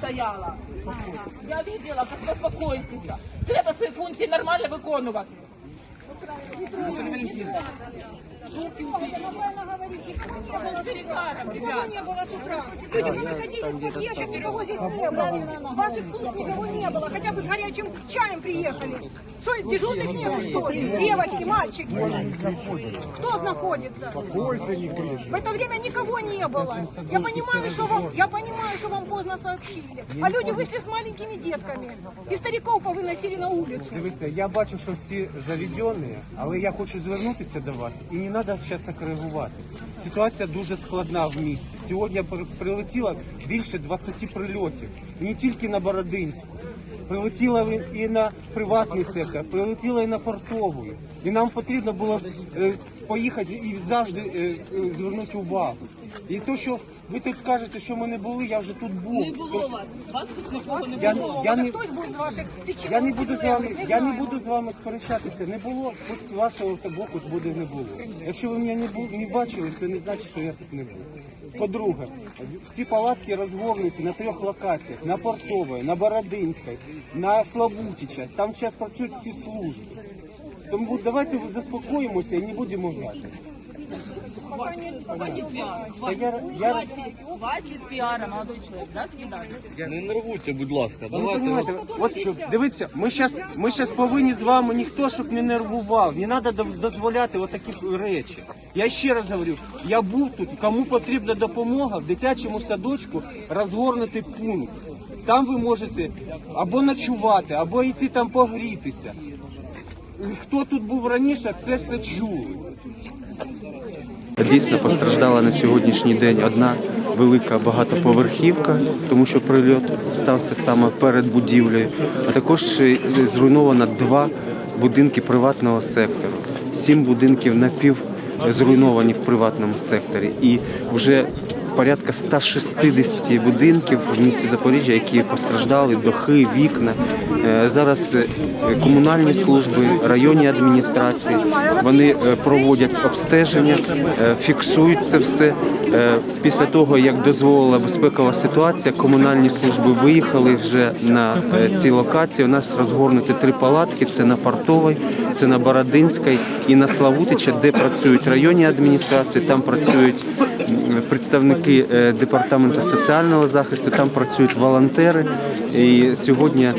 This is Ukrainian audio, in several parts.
стояла. Я видела, как заспокоїтеся. Треба свої функції нормально виконувати. С перегаром, Никого ребята. не было с утра. Люди, вы находились в подъезде, никого здесь не было. Ваших служб никого не было. Хотя бы с горячим чаем приехали. Что, дежурных нету, что ли? Девочки, мальчики. Кто находится? В это время никого не было. Я понимаю, что вам, я понимаю, что вам поздно сообщили. А люди вышли с маленькими детками. И стариков повыносили на улицу. Дивіться, я бачу, що всі заведені, але я хочу звернутися до вас і не треба зараз так реагувати. Ситуація дуже складна в місті. Сьогодні при- прилетіло більше 20 прильотів, не тільки на Бородинську. Прилетіло і на приватний сектор, прилетіло і на портовий. І нам потрібно було е, поїхати і завжди е, е, звернути увагу. І то, що ви тут кажете, що ми не були, я вже тут був. Не було вас. Вас тут нікого не Я, було. я, не, Хтось буде з ваших печерок? я не буду з вами, Не я не знаю. буду з вами сперечатися. Не було, ось вашого боку буде не було. Якщо ви мене не, бу- не бачили, це не значить, що я тут не був. По-друге, всі палатки розгорнуті на трьох локаціях: на Портовій, на Бородинській, на Славутича. Там зараз працюють всі служби. Тому давайте заспокоїмося і не будемо грати. Хватит пиара. Я, Хватит, хватит пиара, молодой человек. До свидания. Не нервуйте, будь ласка. Ви Давайте розумієте, от що, дивіться, ми зараз ми щас повинні з вами ніхто, щоб не нервував. Не треба дозволяти отакі речі. Я ще раз говорю, я був тут, кому потрібна допомога в дитячому садочку розгорнутий пункт. Там ви можете або ночувати, або йти там погрітися. Хто тут був раніше, це все чули. Дійсно постраждала на сьогоднішній день одна велика багатоповерхівка, тому що прильот стався саме перед будівлею. А також е, зруйновано два будинки приватного сектору. Сім будинків напів зруйновані в приватному секторі. І вже порядка 160 будинків в місті Запоріжжя, які постраждали, дохи, вікна. Е, Зараз е, комунальні служби, районні адміністрації вони е, проводять обстеження, фіксують це все. Е, Після того, як дозволила безпекова ситуація, комунальні служби виїхали вже на е, ці локації. У нас розгорнуті три палатки: це на Портовій, це на Бородинській і на Славутича, де працюють районні адміністрації, там працюють представники е, департаменту соціального захисту, там працюють волонтери. І сьогодні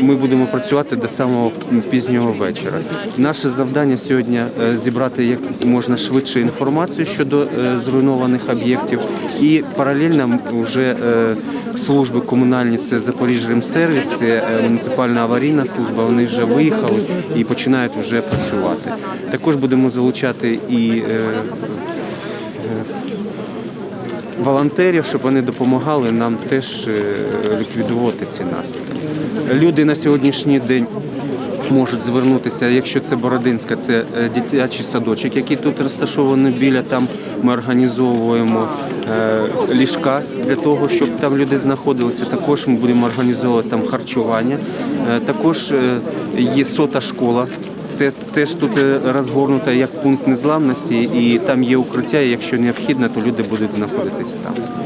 ми будемо працювати до самого пізнього вечора. Наше завдання сьогодні зібрати як можна швидше інформацію щодо е, зруйнованих об'єктів, і паралельно вже е, служби комунальні це Запоріжремсервіс, це е, муніципальна аварійна служба. Вони вже виїхали і починають вже працювати. Також будемо залучати і е, волонтерів, щоб вони допомагали нам теж ліквідувати ці наслідки. Люди на сьогоднішній день. Можуть звернутися, якщо це Бородинська, це е, дитячий садочок, який тут розташований біля. Там ми організовуємо е, ліжка для того, щоб там люди знаходилися. Також ми будемо організовувати там харчування. Е, Також є сота школа, теж тут розгорнута як пункт незламності, і там є укриття. і Якщо необхідно, то люди будуть знаходитись там.